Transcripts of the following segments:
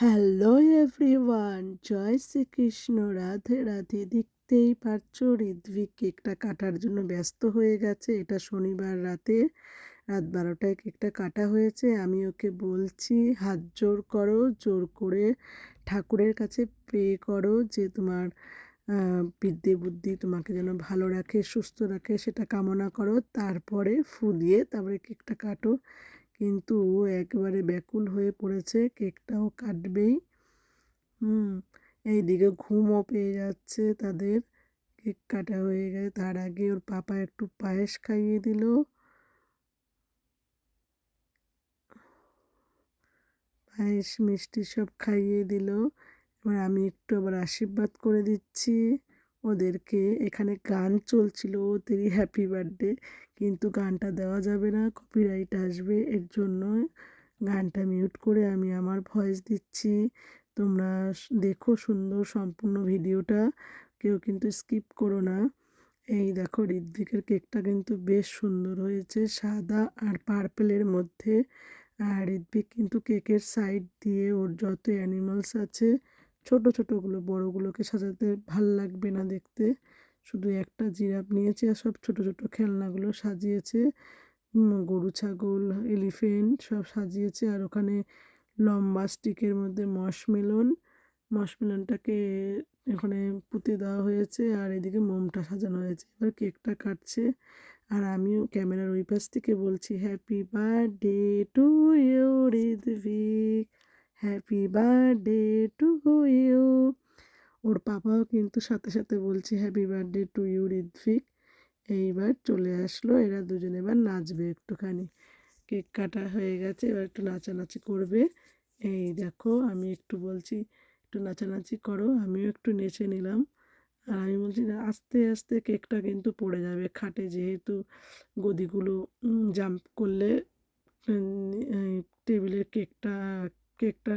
Hello everyone, জয় শ্রীকৃষ্ণ, রাধে রাধে। দেখতেই পারছ ঋদ্বিক কেকটা কাটার জন্য ব্যস্ত হয়ে গেছে। এটা শনিবার রাতে, রাত বারোটায় কেকটা কাটা হয়েছে। আমি ওকে বলছি, হাত জোর করো, জোর করে ঠাকুরের কাছে প্রে করো যে তোমার বিদ্যে বুদ্ধি তোমাকে যেন ভালো রাখে, সুস্থ রাখে, সেটা কামনা করো। তারপরে ফু দিয়ে তারপরে কেকটা কাটো। কিন্তু ও একেবারে ব্যাকুল হয়ে পড়েছে, কেকটাও কাটবেই। হুম, এইদিকে ঘুমও পেয়ে যাচ্ছে তাদের। কেক কাটা হয়ে গেছে, তার আগে ওর পাপা একটু পায়েস খাইয়ে দিল। পায়েস, মিষ্টি সব খাইয়ে দিল। এবার আমি একটু আবার আশীর্বাদ করে দিচ্ছি। ওদেরকে এখানে গান চলছিল তেরি হ্যাপি বার্থডে কিন্তু গানটা দেওয়া যাবে না কপিরাইট আসবে, এর জন্য গানটা মিউট করে আমি আমার ভয়েস দিচ্ছি। তোমরা দেখো সুন্দর সম্পূর্ণ ভিডিওটা, কেউ কিন্তু স্কিপ করো না। এই দেখো ঋদ্বিকের কেকটা কিন্তু বেশ সুন্দর হয়েছে, সাদা আর পার্পেলের মধ্যে। আর ঋদ্বিক কিন্তু কেকের সাইড দিয়ে ওর যত অ্যানিমালস আছে ছোট ছোটোগুলো বড়গুলোকে সাজাতে ভালো লাগবে না দেখতে। শুধু একটা জিরাফ নিয়েছে আর সব ছোট ছোট খেলনাগুলো সাজিয়েছে। গরু ছাগল এলিফেন্ট সব সাজিয়েছে আর ওখানে লম্বা স্টিকের মধ্যে মশমেলন। মশমেলনটাকে এখানে পুঁতে দেওয়া হয়েছে আর এদিকে মোমটা সাজানো হয়েছে। এবার কেকটা কাটছে আর আমিও ক্যামেরার ওই পাশ থেকে বলছি happy birthday to you Ridwik happy birthday to you ওর পাপাও কিন্তু সাথে সাথে বলছে happy birthday to you Ridwik এইবার চলে আসলো, এরা দুজনে এবার নাচবে একটুখানি। কেক কাটা হয়ে গেছে, এবার একটু নাচানাচি করবে। এই দেখো, আমি একটু বলছি, একটু নাচানাচি করো, আমিও একটু নেচে নিলাম। আর আমি বলছি আস্তে আস্তে কেকটা কিন্তু পড়ে যাবে খাটে, যেহেতু গদিগুলো জাম্প করলে টেবিলের কেকটা কেকটা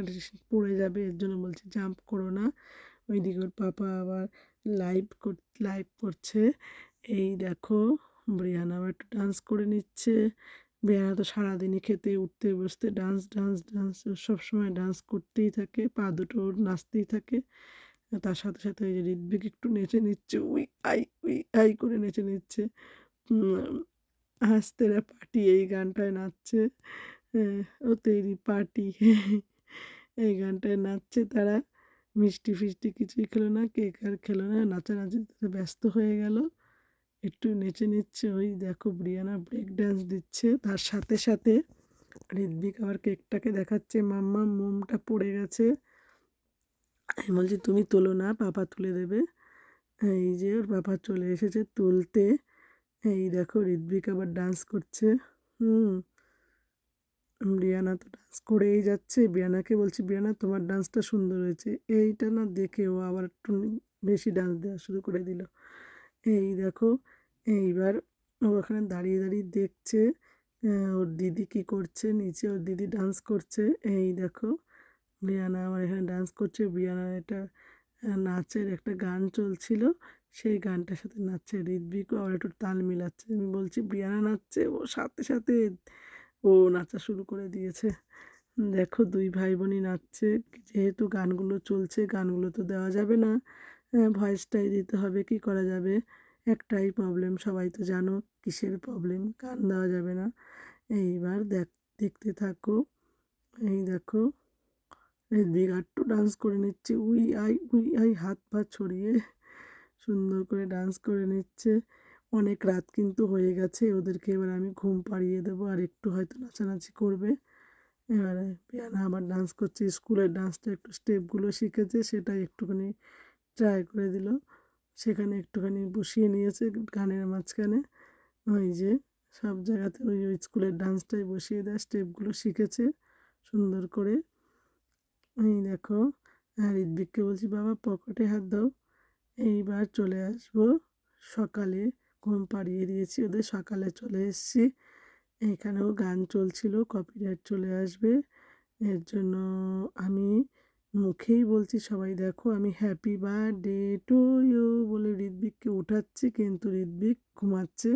পড়ে যাবে, এর জন্য বলছি, জাম্প করো না। ওইদিকে ওর পাপা আবার লাইভ কর, লাইভ করছে। এই দেখো, ব্রিয়ানা আবার একটু ডান্স করে নিচ্ছে। ব্রিয়ানা তো সারাদিনই খেতে, উঠতে, বসতে ডান্স ডান্স ডান্স সব সময় ডান্স করতেই থাকে, পা দুটো নাচতেই থাকে। তার সাথে সাথে ওই যে ঋদ্বিক একটু নেচে নিচ্ছে, উই আই উই আই করে নেচে নিচ্ছে। হাসতেরা পার্টি এই গানটায় নাচছে। ও তেরি পার্টি। এই গানটায় নাচছে তারা। মিষ্টি ফিষ্টি কিছুই খেলো না, কেক আর খেলো না, নাচানাচি ব্যস্ত হয়ে গেল। একটু নেচে নিচ্ছে ওই দেখো ব্রিয়ানা ব্রেক ডান্স দিচ্ছে তার সাথে সাথে। ঋদ্বিক আবার কেকটাকে দেখাচ্ছে, মাম্মা, মোমটা পড়ে গেছে। আমি বলছি, তুমি তোলো না, পাপা তুলে দেবে। এই যে ওর পাপা চলে এসেছে তুলতে। এই দেখো ঋদ্বিক আবার ডান্স করছে। হুম। বিয়ানা তো ডান্স করেই যাচ্ছে। বিয়ানাকে বলছি বিয়ানা তোমার ডান্সটা সুন্দর হয়েছে। এইটা না দেখে ও আবার একটু বেশি ডান্স দেওয়া শুরু করে দিল। এই দেখো, এইবার ও ওখানে দাঁড়িয়ে দাঁড়িয়ে দেখছে ওর দিদি কি করছে, নিচে ওর দিদি ডান্স করছে। এই দেখো বিয়ানা আমার এখানে ডান্স করছে। বিয়ানা এটা নাচের একটা গান চলছিল। সেই গানটার সাথে নাচছে ঋদ্বিকও আবার একটু তাল মিলাচ্ছে। আমি বলছি বিয়ানা নাচছে? ও সাথে সাথে ও নাচা শুরু করে দিয়েছে। দেখো দুই ভাই বোনই নাচছে। যেহেতু গানগুলো চলছে, গানগুলো তো দেওয়া যাবে না। ভয়েসটাই দিতে হবে, কি করা যাবে? একটাই প্রবলেম সবাই তো জানো কিসের প্রবলেম গান দেওয়া যাবে না। এইবার দেখ, দেখতে থাকো। এই দেখো আটটু ডান্স করে নিচ্ছে। উই আই উই আই, হাত পা ছড়িয়ে সুন্দর করে ডান্স করে নিচ্ছে। অনেক রাত কিন্তু হয়ে গেছে, ওদেরকে এবার আমি ঘুম পাড়িয়ে দেবো আর একটু হয়তো নাচানাচি করবে। এবারে পিয়ানা আবার ডান্স করছে, স্কুলের ডান্সটা একটু স্টেপগুলো শিখেছে সেটা একটুখানি ট্রাই করে দিল। সেখানে একটুখানি বসিয়ে নিয়েছে গানের মাঝখানে। ওই যে সব জায়গাতে ওই ওই স্কুলের ডান্সটাই বসিয়ে দেয় স্টেপগুলো শিখেছে সুন্দর করে। এই দেখো, আর ঋদ্বিককে বলছি, বাবা, পকেটে হাত দাও। এইবার চলে আসব সকালে। ঘুম পাড়িয়ে দিয়েছি, ওদের সকালে চলে এসেছি। এখানেও গান চলছিল কপিরাইট চলে আসবে। এর জন্য আমি মুখেই বলছি, সবাই দেখো, আমি হ্যাপি বার্থডে টু ইউ বলে ঋদ্বিককে উঠাচ্ছি, কিন্তু ঋদ্বিক ঘুমাচ্ছে।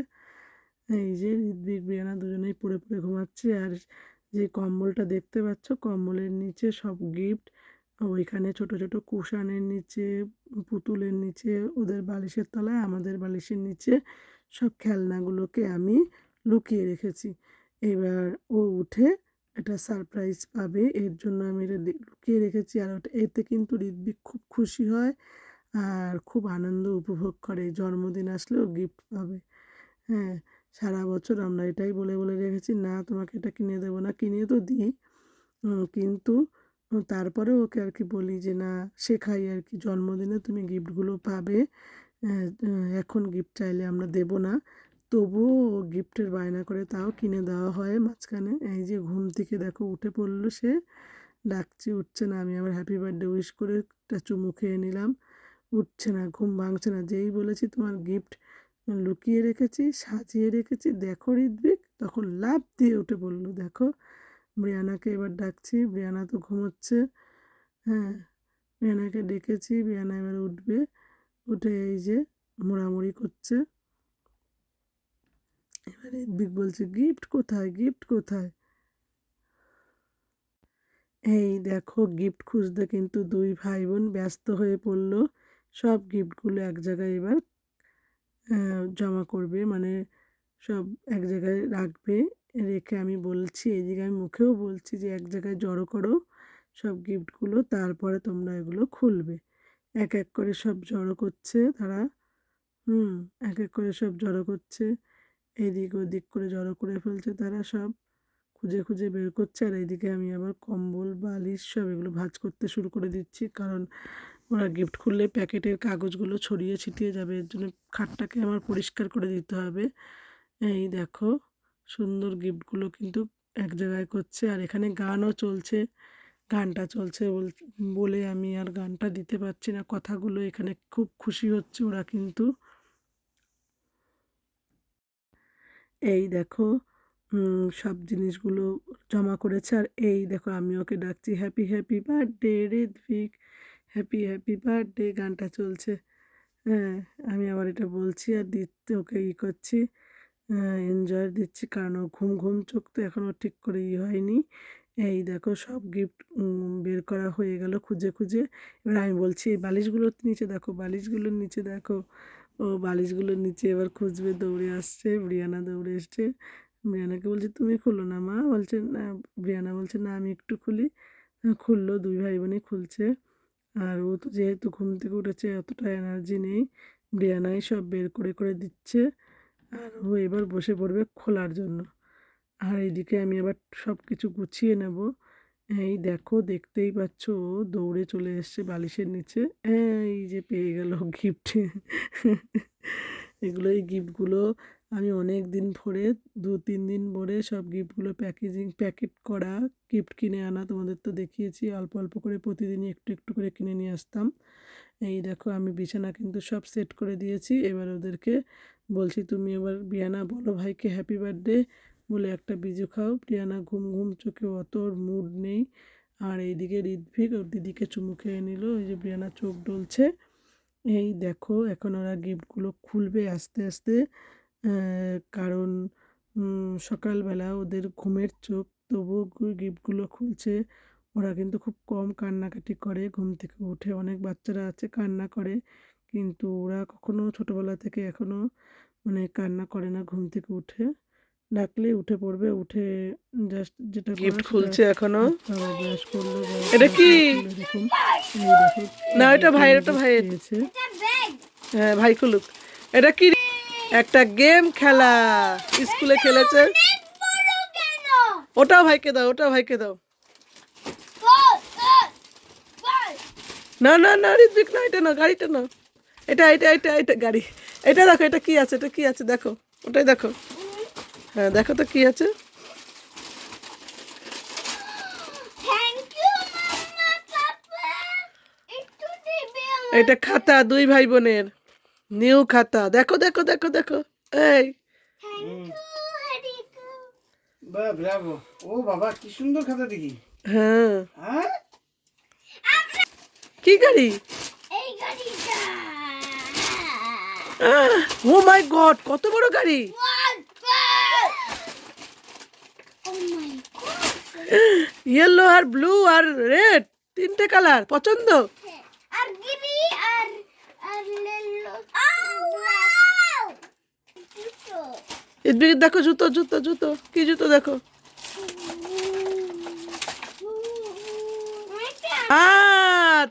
এই যে ঋদ্বিক বিয়ানা দুজনেই পড়ে পড়ে ঘুমাচ্ছে, আর যে কম্বলটা দেখতে পাচ্ছ, কম্বলের নিচে সব গিফট ওইখানে ছোট ছোট কুশানের নিচে, পুতুলের নিচে, ওদের বালিশের তলায়, আমাদের বালিশের নিচে সব খেলনাগুলোকে আমি লুকিয়ে রেখেছি। এবার ও উঠে একটা সারপ্রাইজ পাবে, এর জন্য আমি এটা লুকিয়ে রেখেছি। আর ওটা, এতে কিন্তু ঋদ্বিক খুব খুশি হয় আর খুব আনন্দ উপভোগ করে। জন্মদিন আসলেও গিফট পাবে। হ্যাঁ সারা বছর আমরা এটাই বলে বলে রেখেছি, না, তোমাকে এটা কিনে দেবো না। কিনে তো দিই কিন্তু তারপরে ওকে আর কি বলি যে, না, শেখাই আর কি জন্মদিনে তুমি গিফটগুলো পাবে। এখন গিফট চাইলে আমরা দেবো না। তবুও ও গিফটের বায়না করে তাও কিনে দেওয়া হয় মাঝখানে। এই যে ঘুম থেকে দেখো উঠে পড়ল সে। ডাকছে, উঠছে না, আমি আমার হ্যাপি বার্থডে উইশ করে একটা চুমু খেয়ে নিলাম। উঠছে না, ঘুম ভাঙছে না। যেই বলেছি তোমার গিফট লুকিয়ে রেখেছি, সাজিয়ে রেখেছি, দেখো ঋদ্বিক তখন লাফ দিয়ে উঠে পড়ল, দেখো। ব্রিয়ানাকে এবার ডাকছি। ব্রিয়ানা তো ঘুমোচ্ছে। হ্যাঁ ব্রিয়ানাকে ডেকেছি। ব্রিয়ানা এবার উঠবে। উঠে এই যে মোড়ামুড়ি করছে। এবার ঋদ্বিক বলছে, গিফট কোথায়? গিফট কোথায়? এই দেখো, গিফট খুঁজতে কিন্তু দুই ভাই বোন ব্যস্ত হয়ে পড়ল। সব গিফটগুলো এক জায়গায় এবার জমা করবে। মানে সব এক জায়গায় রাখবে। রেখে আমি বলছি, এদিকে আমি মুখেও বলছি যে, এক জায়গায় জড়ো করো সব গিফটগুলো, তারপরে তোমরা এগুলো খুলবে। এক এক করে সব জড়ো করছে তারা। হুম, এক এক করে সব জড়ো করছে। এদিক ওদিক করে জড়ো করে ফেলছে তারা সব। খুঁজে খুঁজে বের করছে আর এইদিকে আমি আবার কম্বল, বালিশ সব এগুলো ভাঁজ করতে শুরু করে দিচ্ছি। কারণ ওরা গিফট খুললে প্যাকেটের কাগজগুলো ছড়িয়ে ছিটিয়ে যাবে। এর জন্য খাটটাকে আমার পরিষ্কার করে দিতে হবে। এই দেখো। সুন্দর গিফটগুলো কিন্তু এক জায়গায় করছে। আর এখানে গানও চলছে, গানটা চলছে বল- আমি আর গানটা দিতে পারছি না। কথাগুলো এখানে খুব খুশি হচ্ছে ওরা কিন্তু। এই দেখো সব জিনিসগুলো জমা করেছে। আর এই দেখো, আমি ওকে ডাকছি happy happy birthday Ritwik happy happy birthday গানটা চলছে। হ্যাঁ আমি আবার এটা বলছি আর দিতে ওকে ই করছি। এনজয় দিচ্ছি। কারণ ও ঘুম ঘুম চোখ তো এখনও ঠিক করে ই হয়নি। এই দেখো সব গিফট বের করা হয়ে গেল খুঁজে খুঁজে। এবার আমি বলছি, এই বালিশগুলোর নিচে দেখো বালিশগুলোর নিচে দেখো। ও বালিশগুলোর নিচে এবার খুঁজবে, দৌড়ে আসছে, ব্রিয়ানা দৌড়ে এসছে। ব্রিয়ানাকে বলছে, তুমি খুলো না মা। বলছে, না। ব্রিয়ানা বলছে, না, আমি একটু খুলি। খুললো, দুই ভাই বোনই খুলছে। আর ও তো যেহেতু ঘুম থেকে উঠেছে, অতটা এনার্জি নেই। ব্রিয়ানাই সব বের করে করে দিচ্ছে। আর ও এবার বসে পড়বে খোলার জন্য। আর এইদিকে আমি আবার সব কিছু গুছিয়ে নেব। এই দেখো, দেখতেই পাচ্ছ ও দৌড়ে চলে এসছে বালিশের নিচে। এই যে পেয়ে গেল গিফট এগুলো এই গিফটগুলো আমি অনেক দিন ভরে, দু তিন দিন ভরে সব গিফটগুলো প্যাকেজিং প্যাকেট করা গিফট কিনে আনা তোমাদের তো দেখিয়েছি। অল্প অল্প করে প্রতিদিনই একটু একটু করে কিনে নিয়ে আসতাম। এই দেখো আমি বিছানা কিন্তু সব সেট করে দিয়েছি। এবার ওদেরকে বলছি, তুমি এবার বিয়ানা বলো ভাইকে হ্যাপি বার্থডে বলে একটা বিজু খাও। প্রিয়ানা ঘুম ঘুম চোখে অত মুড নেই। আর এইদিকে ঋদ্ভিক ওর দিদিকে চুমু খেয়ে নিল। ওই যে প্রিয়ানা চোখ ডলছে। এই দেখো, এখন ওরা গিফটগুলো খুলবে আস্তে আস্তে। কারণ সকালবেলা ওদের ঘুমের চোখ তবুও গিফটগুলো খুলছে। ওরা কিন্তু খুব কম কান্নাকাটি করে ঘুম থেকে উঠে অনেক বাচ্চারা আছে কান্না করে কিন্তু ওরা কখনো ছোটোবেলা থেকে এখনও মানে কান্না করে না ঘুম থেকে উঠে। ডাকলে উঠে পড়বে উঠে জাস্ট যেটা গিফট খুলছে এখনও? ব্রাশ করল এটা কি? এরকম না, ওটা ভাইয়ের, ওটা ভাইয়ের। হ্যাঁ ভাই খুলুক। এটা কি একটা গেম খেলা। স্কুলে খেলেছে। ওটাও ভাইকে দাও ওটাও ভাইকে দাও। না না না ঋত্বিক না এটা না গাড়িটা না। এটা এটা এটা এটা গাড়ি। এটা দেখো এটা কি আছে এটা কি আছে দেখো। ওটাই দেখো। হ্যাঁ দেখো তো কি আছে। এটা খাতা দুই ভাই বোনের। নিউ খাতা। দেখো দেখো দেখো দেখো। এই। বা ব্রাভো ও বাবা কি সুন্দর খাতা দেখি। হ্যাঁ। হ্যাঁ? কি গাড়ি? ও মাই গড কত বড় গাড়ি? ইয়েলো আর ব্লু আর রেড তিনটে কালার পছন্দ? জুতো দেখো জুতো জুতো জুতো কি জুতো দেখো?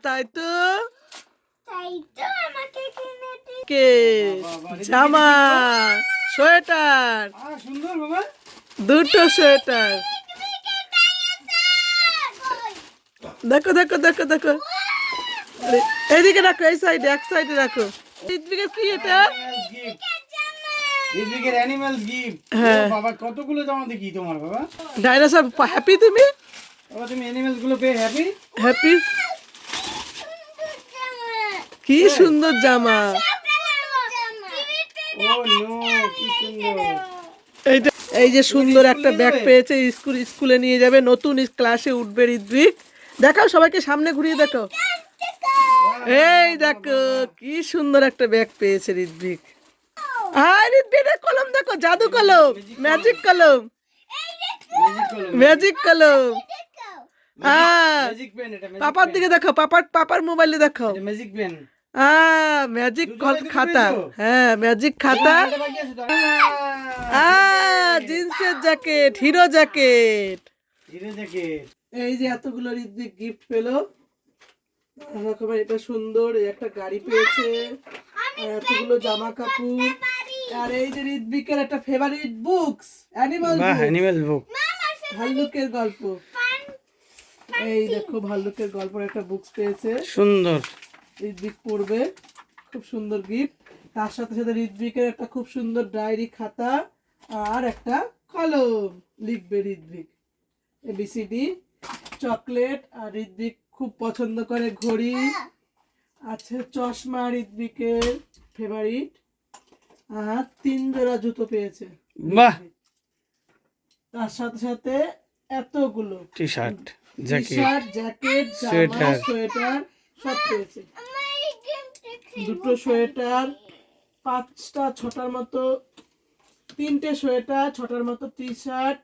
তাই তো তাই তো আমাকে কিনে দিন কে? জামা সোয়েটার। আহ সুন্দর বাবা দুটো সোয়েটার। দেখো দেখো দেখো দেখো। আরে, এইদিকে রাখো এই সাইডে এক সাইডে রাখো। ঋদ্বিকের কি এটা? ঋত্বিকের অ্যানিমালস গিফট হ্যাঁ। বাবা কতগুলো জামা দেখি তোমার বাবা? ডাইনোসর হ্যাপি তুমি? বাবা তুমি অ্যানিমালসগুলো পেয়ে হ্যাপি হ্যাপি কি সুন্দর জামা। এইটা এই যে সুন্দর একটা ব্যাগ পেয়েছে স্কুল স্কুলে নিয়ে যাবে নতুন ক্লাসে উঠবে ঋদ্বিক দেখাও সবাইকে সামনে ঘুরিয়ে দেখো। এই দেখো কি সুন্দর একটা ব্যাগ পেয়েছে ঋদ্বিক আর ঋদ্বিকের কলম দেখো জাদু কলম ম্যাজিক কলম। ম্যাজিক কলম। ম্যাজিক হ্যাঁ ম্যাজিক পেন এটা magic পাপার দিকে দেখো পাপার পাপার মোবাইলে দেখো। ম্যাজিক পেন ম্যাজিক দুটো খাতা। হ্যাঁ ম্যাজিক খাতা। জিন্সের jacket hero jacket hero jacket এই যে এতগুলো ঋদ্বিক গিফট পেল। রকমের এটা সুন্দর এই একটা গাড়ি পেয়েছে। আর এতগুলো জামা কাপড়। আর এই যে ঋদ্বিকের একটা favourite books animal animal book ভাল্লুকের গল্প। এই দেখো ভাল্লুকের গল্পের একটা বুকস পেয়েছে। সুন্দর। ঋদ্বিক পড়বে। খুব সুন্দর গিফট। তার সাথে সাথে ঋদ্বিকের একটা খুব সুন্দর ডায়েরি খাতা আর একটা কলম লিখবে ঋদ্বিক এবিসিডি চকলেট আর ঋদ্বিক খুব পছন্দ করে ঘড়ি। আছে চশমা ঋদ্বিকের ফেভারিট আর তিন জোড়া জুতো পেয়েছে। বাহ! তার সাথে সাথে এতগুলো T shirt jacket shirt jacket sweater. Sweater সব পেয়েছে। দুটো সোয়েটার পাঁচটা ছটার মতো তিনটে সোয়েটার ছটার মতো টি শার্ট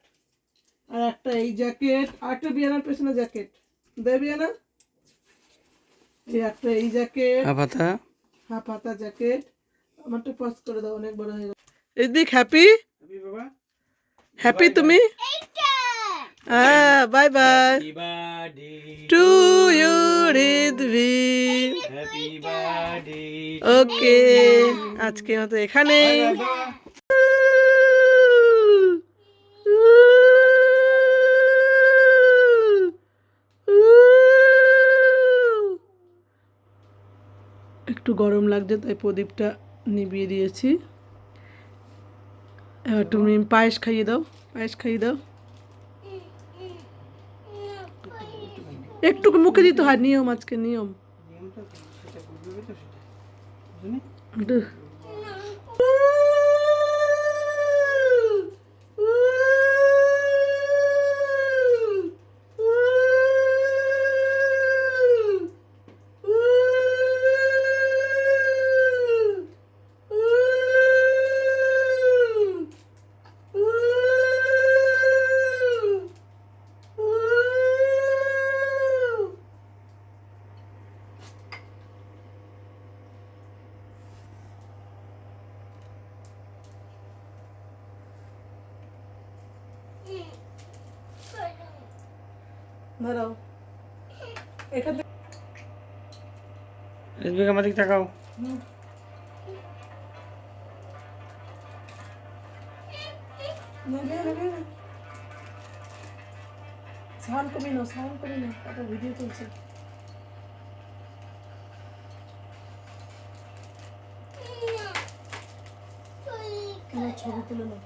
আর একটা এই জ্যাকেট আর একটা বিয়ানার পেছনে জ্যাকেট। দে বিয়ানা। এই একটা এই জ্যাকেট। জ্যাকেট। আমারটা করে দাও অনেক বড় হয়ে গেল। ঋদ্বিক হ্যাপি হ্যাপি বাবা। হ্যাপি তুমি? হ্যাঁ bye bye happy birthday to you Riddhik happy birthday okay আজকে মতো এখানে। একটু গরম লাগছে তাই প্রদীপটা নিভিয়ে দিয়েছি। এবার তুমি পায়েস খাইয়ে দাও পায়েস খাইয়ে দাও। একটু মুখে দিতে হয় নিয়ম আজকে নিয়ম। একটু ধরো। এখান থেকে ঋত্বিক আমার দিকে তাকাও। সাউন্ড কমিয়ে নাও সাউন্ড কমিয়ে নাও। একটা ভিডিও চলছে ছবি তুলে নাও।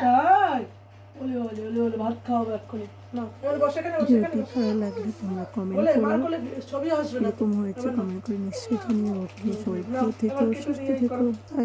তাই ওলে ওলে ওলে ওলে ভাত খাওয়াবো এক্ষুনি। ভালো লাগলে তোমরা কমেন্ট করো ছবি আসবে না তো। এরকম হয়েছে কমেন্ট করে নিশ্চয়ই জানিও সবাই ভালো থেকো সুস্থ থেকো.